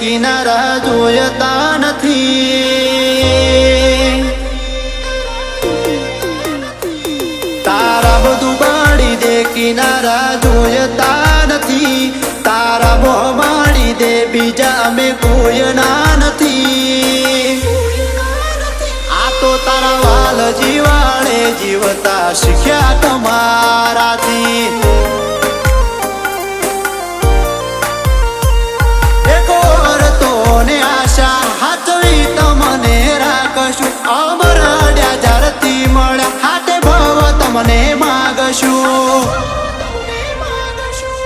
કિનારા જોયતા નથી. તારા બધું બાળી દે, કિનારા જોયતા નથી. તારા બો માડી દે, બીજા અમે કોયના નથી. આ તો તારા વાલ જીવાળે જીવતા શીખ્યા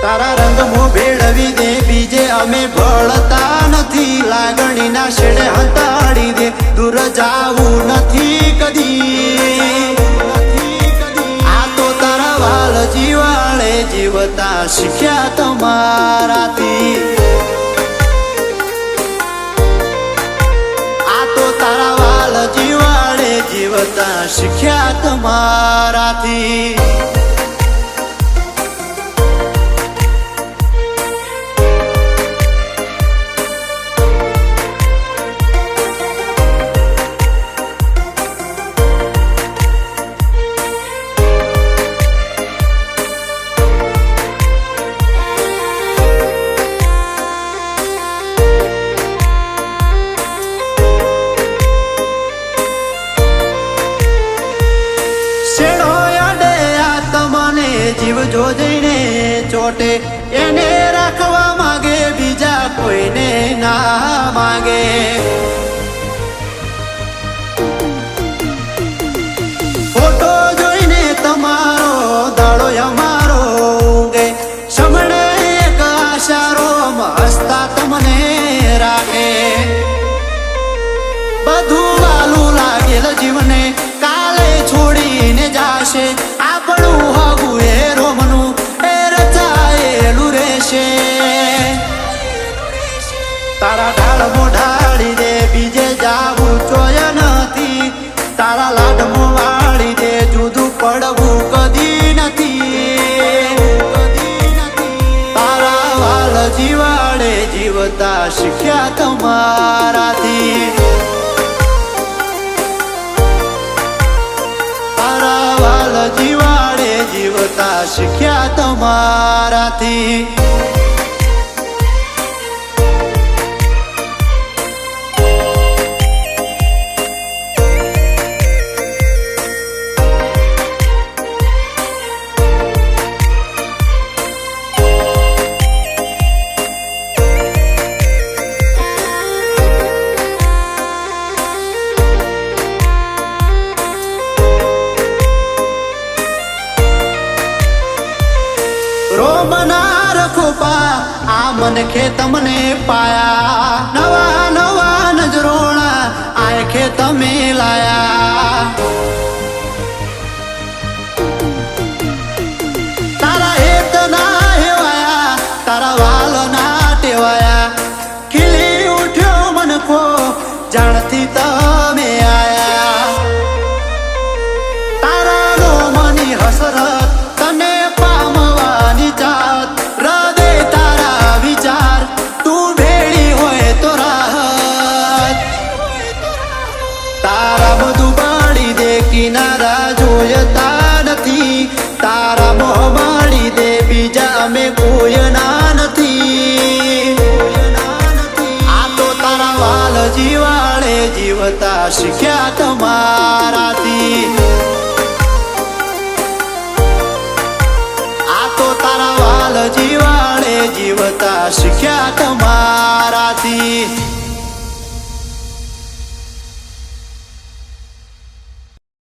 તારા રંગમો ભેળવી દે, બીજે અમે ભળતા નથી. લાગણીના શેડે હંતાડી દે, દૂર જાવું નથી કદી. આ તો તારા વાલ જીવાળે જીવતા શીખ્યા તમારાથી. શીખ્યા તમારાથી. જો જઈને ચોટે. એને રાખવા માંગે બીજા કોઈને ના માંગે. ફોટો જોઈને તમારો દાડો જીવતા શીખ્યા તમારાથી. તારા વાલ જીવાડે જીવતા શીખ્યા તમારાથી. રોમનાર ખોપા આ મનખે તમને પાયા. નવા નવા નજરોણા, આ ખે તમે લાયા. તારા હેત ના હેવાયા, તારા વાલ ના ટેવાયા. ખીલી ઉઠ્યો મનખો, જાણથી તમે આયા. તારા રોમની હસરત તને જીવતા શીખ્યા તમારાથી? આ તો તારા વાલ જીવાળે જીવતા શીખ્યા